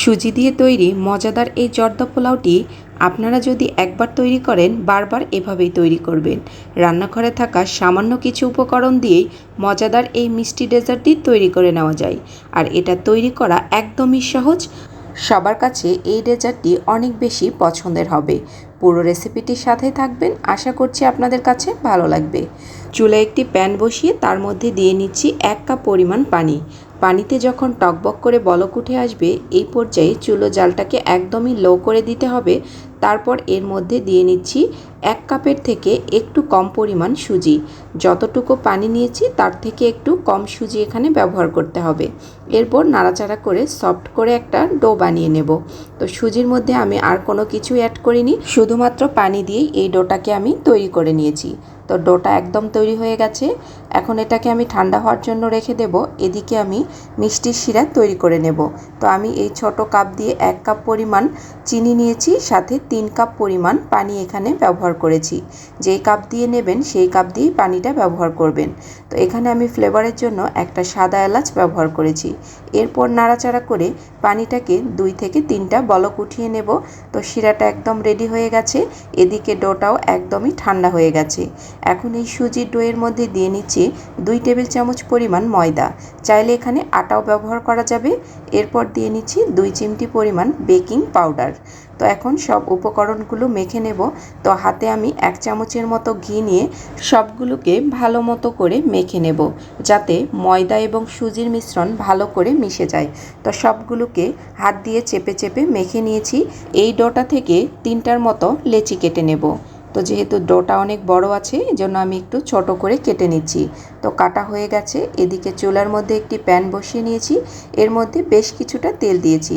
সুজি দিয়ে তৈরি মজাদার এই জর্দা পোলাওটি আপনারা যদি একবার তৈরি করেন, বারবার এভাবেই তৈরি করবেন। রান্নাঘরে থাকা সামান্য কিছু উপকরণ দিয়েই মজাদার এই মিষ্টি ডেজার্টটি তৈরি করে নেওয়া যায়। আর এটা তৈরি করা একদমই সহজ। সবার কাছে এই ডেজার্টটি অনেক বেশি পছন্দের হবে। পুরো রেসিপিটির সাথে থাকবেন, আশা করছি আপনাদের কাছে ভালো লাগবে। চুলে একটি প্যান বসিয়ে তার মধ্যে দিয়ে নিচ্ছি এক কাপ পরিমাণ পানি। পানিতে যখন টকবক করে বলক উঠে আসবে, এই পর্যায়ে চুলো জালটাকে একদমই লো করে দিতে হবে। তারপর এর মধ্যে দিয়ে নিচ্ছি এক কাপের থেকে একটু কম পরিমাণ সুজি। যতটুকু পানি নিয়েছি, তার থেকে একটু কম সুজি এখানে ব্যবহার করতে হবে। এরপর নাড়াচাড়া করে সফট করে একটা ডো বানিয়ে নেব। তো সুজির মধ্যে আমি আর কোনো কিছু অ্যাড করিনি, শুধুমাত্র পানি দিয়েই এই ডোটাকে আমি তৈরি করে নিয়েছি। তো ডোটা একদম তৈরি হয়ে গেছে। এখন এটাকে আমি ঠান্ডা হওয়ার জন্য রেখে দেব। এদিকে আমি মিষ্টির শিরা তৈরি করে নেব। তো আমি এই ছোট কাপ দিয়ে এক কাপ পরিমাণ চিনি নিয়েছি, সাথে তিন কাপ পরিমাণ পানি এখানে ব্যবহার করেছি। যেই কাপ দিয়ে নেবেন, সেই কাপ দিয়েই পানিটা ব্যবহার করবেন। তো এখানে আমি ফ্লেভারের জন্য একটা সাদা এলাচ ব্যবহার করেছি। এরপর নাড়াচাড়া করে পানিটাকে দুই থেকে তিনটা বলক উঠিয়ে নেব। তো শিরাটা একদম রেডি হয়ে গেছে। এদিকে ডোটাও একদমই ঠান্ডা হয়ে গেছে। এখন এই সুজির ডোয়ের মধ্যে দিয়ে নিচ্ছি দুই টেবিল চামচ পরিমাণ ময়দা। চাইলে এখানে আটাও ব্যবহার করা যাবে। এরপর দিয়ে নিচ্ছি দুই চিমটি পরিমাণ বেকিং পাউডার। তো এখন সব উপকরণগুলো মেখে নেব। তো হাতে আমি এক চামচের মতো ঘি নিয়ে সবগুলোকে ভালো মতো করে মেখে নেব, যাতে ময়দা এবং সুজির মিশ্রণ ভালো করে মিশে যায়। তো সবগুলোকে হাত দিয়ে চেপে চেপে মেখে নিয়েছি। এই ডোটা থেকে তিনটার মতো লেচি কেটে নেব। তো যেহেতু ডোটা অনেক বড় আছে এই জন্য আমি একটু ছোট করে কেটে নিচ্ছি। তো কাটা হয়ে গেছে, এদিকে চুলার মধ্যে একটি প্যান বসিয়ে নিয়েছি, এর মধ্যে বেশ কিছুটা তেল দিয়েছি।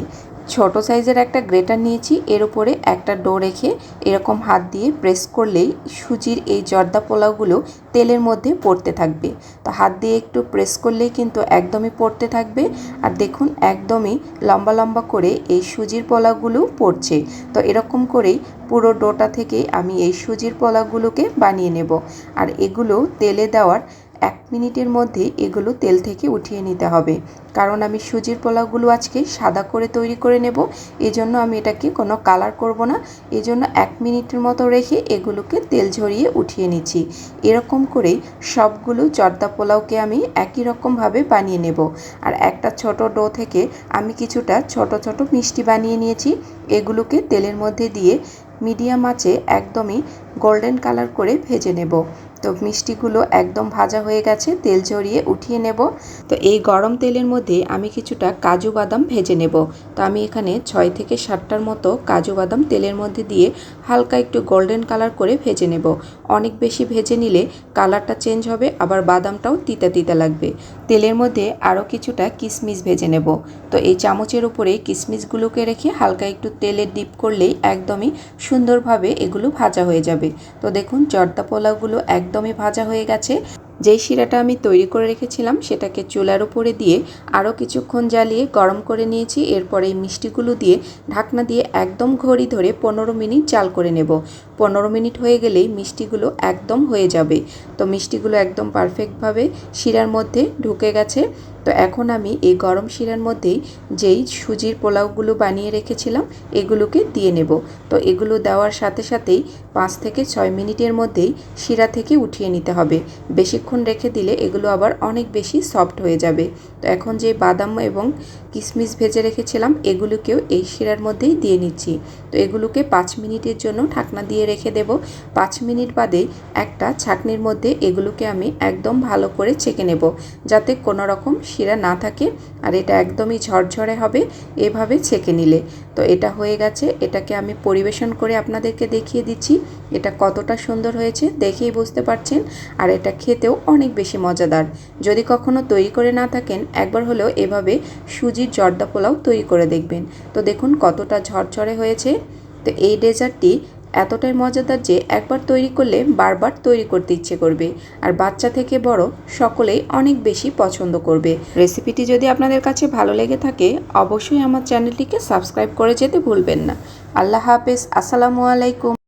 ছোট সাইজের একটা গ্রেটার নিয়েছি, এর উপরে একটা ডো রেখে এরকম হাত দিয়ে প্রেস করলেই সুজির এই জর্দা পোলাওগুলো তেলের মধ্যে পড়তে থাকবে। তো হাত দিয়ে একটু প্রেস করলেই কিন্তু একদমই পড়তে থাকবে। আর দেখুন, একদমই লম্বা লম্বা করে এই সুজির পোলাওগুলো পড়ছে। তো এরকম করেই পুরো ডোটা থেকে আমি এই সুজির পোলাওগুলোকে বানিয়ে নেব। আর এগুলো তেলে দেওয়ার এক মিনিটের মধ্যে এগুলো তেল থেকে উঠিয়ে নিতে হবে। কারণ আমি সুজির পোলাওগুলো আজকে সাদা করে তৈরি করে নেব। এজন্য আমি এটাকে কোনো কালার করব না। এজন্য এক মিনিটের মতো রেখে এগুলোকে তেল ঝরিয়ে উঠিয়ে নিচ্ছি। এরকম করেই সবগুলো জর্দা পোলাওকে আমি একই রকমভাবে বানিয়ে নেব। আর একটা ছোট ডো থেকে আমি কিছুটা ছোট ছোট মিষ্টি বানিয়ে নিয়েছি। এগুলোকে তেলের মধ্যে দিয়ে মিডিয়াম আঁচে একদমই গোল্ডেন কালার করে ভেজে নেব। তো মিষ্টিগুলো একদম ভাজা হয়ে গেছে, তেল ঝরিয়ে উঠিয়ে নেব। তো এই গরম তেলের মধ্যে আমি কিছুটা কাজু বাদাম ভেজে নেব। তো আমি এখানে ছয় থেকে সাতটার মতো কাজু বাদাম তেলের মধ্যে দিয়ে হালকা একটু গোল্ডেন কালার করে ভেজে নেব। অনেক বেশি ভেজে নিলে কালারটা চেঞ্জ হবে, আবার বাদামটাও তিতা তিতা লাগবে। তেলের মধ্যে আরও কিছুটা কিশমিশ ভেজে নেব। তো এই চামচের উপরে কিশমিশগুলোকে রেখে হালকা একটু তেলে ডিপ করলেই একদমই সুন্দরভাবে এগুলো ভাজা হয়ে যাবে। তো দেখুন, জর্দা পোলাওগুলো একদমই ভাজা হয়ে গেছে। যেই শিরাটা আমি তৈরি করে রেখেছিলাম, সেটাকে চুলার উপরে দিয়ে আরও কিছুক্ষণ জ্বালিয়ে গরম করে নিয়েছি। এরপরে এই মিষ্টিগুলো দিয়ে ঢাকনা দিয়ে একদম ঘড়ি ধরে পনেরো মিনিট জাল করে নেব। পনেরো মিনিট হয়ে গেলেই মিষ্টিগুলো একদম হয়ে যাবে। তো মিষ্টিগুলো একদম পারফেক্টভাবে শিরার মধ্যে ঢুকে গেছে। তো এখন আমি এই গরম শিরার মধ্যেই যেই সুজির পোলাওগুলো বানিয়ে রেখেছিলাম, এগুলোকে দিয়ে নেব। তো এগুলো দেওয়ার সাথে সাথেই পাঁচ থেকে ছয় মিনিটের মধ্যেই শিরা থেকে উঠিয়ে নিতে হবে। বেশিক্ষণ রেখে দিলে এগুলো আবার অনেক বেশি সফট হয়ে যাবে। তো এখন যে বাদাম এবং কিশমিশ ভেজে রেখেছিলাম, এগুলোকেও এই শিরার মধ্যেই দিয়ে নিচ্ছি। তো এগুলোকে পাঁচ মিনিটের জন্য ঢাকনা দিয়ে রেখে দেব। পাঁচ মিনিট বাদে একটা ছাকনির মধ্যে এগুলোকে আমি একদম ভালো করে ছেঁকে নেব, যাতে কোনো রকম শিরা না থাকে আর এটা একদমই ঝরঝরে হবে এভাবে ছেঁকে নিলে। তো এটা হয়ে গেছে, এটাকে আমি পরিবেশন করে আপনাদেরকে দেখিয়ে দিচ্ছি, এটা কতটা সুন্দর হয়েছে দেখেই বুঝতে পারছেন আর এটা খেতেও অনেক বেশি মজাদার। যদি কখনো তৈরি করে না থাকেন, একবার হলেও এভাবে সুজির জর্দা পোলাও তৈরি করে দেখবেন। তো দেখুন কতটা ঝরঝরে হয়েছে। তো এই ডেজার্টটি এতটাই মজাদার যে একবার তৈরি করলে বারবার তৈরি করতে ইচ্ছে করবে। আর বাচ্চা থেকে বড় সকলেই অনেক বেশি পছন্দ করবে। রেসিপিটি যদি আপনাদের কাছে ভালো লেগে থাকে, অবশ্যই আমার চ্যানেলটিকে সাবস্ক্রাইব করে যেতে ভুলবেন না। আল্লাহ হাফেজ। আসসালামু আলাইকুম।